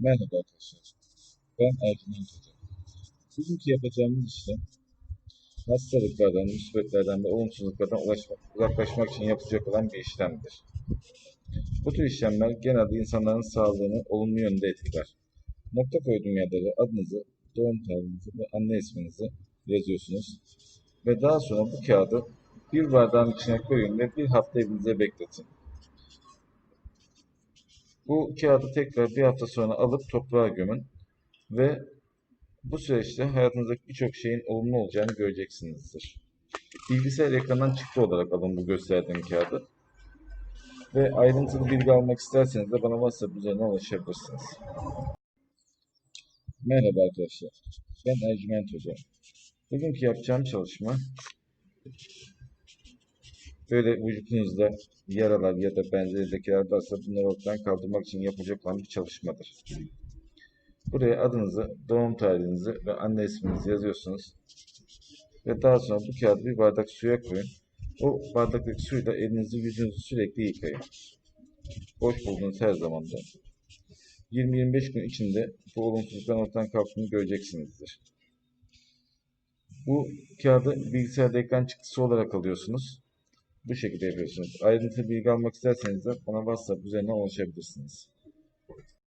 Merhaba arkadaşlar. Ben Ercüment Hoca. Bugünkü yapacağımız işlem hastalıklardan, musibetlerden ve olumsuzluklardan ulaşmak, uzaklaşmak için yapılacak olan bir işlemdir. Bu tür işlemler genelde insanların sağlığını olumlu yönde etkiler. Nokta koyduğum yerlere adınızı, doğum tarihinizi ve anne isminizi yazıyorsunuz. Ve daha sonra bu kağıdı bir bardağın içine koyun ve bir hafta evinize bekletin. Bu kağıdı tekrar bir hafta sonra alıp toprağa gömün ve bu süreçte hayatınızdaki birçok şeyin olumlu olacağını göreceksinizdir. Bilgisayar ekranından çıktı olarak alın bu gösterdiğim kağıdı. Ve ayrıntılı bilgi almak isterseniz de bana WhatsApp üzerinden ulaşabilirsiniz. Merhaba arkadaşlar. Ben Ercüment Hoca. Bugünkü yapacağım çalışma böyle vücudunuzda yaralar ya da benzeri lekeler varsa bunları ortadan kaldırmak için yapılacak bir çalışmadır. Buraya adınızı, doğum tarihinizi ve anne isminizi yazıyorsunuz. Ve daha sonra bu kağıdı bir bardak suya koyun. O bardaktaki suyla elinizi, yüzünüzü sürekli yıkayın. Boş bulduğunuz her zamanda. 20-25 gün içinde bu olumsuzlukların ortadan kalktığını göreceksinizdir. Bu kağıdı bilgisayarda ekran çıktısı olarak alıyorsunuz. Bu şekilde yapıyorsunuz. Ayrıntılı bilgi almak isterseniz de bana WhatsApp üzerinden ulaşabilirsiniz.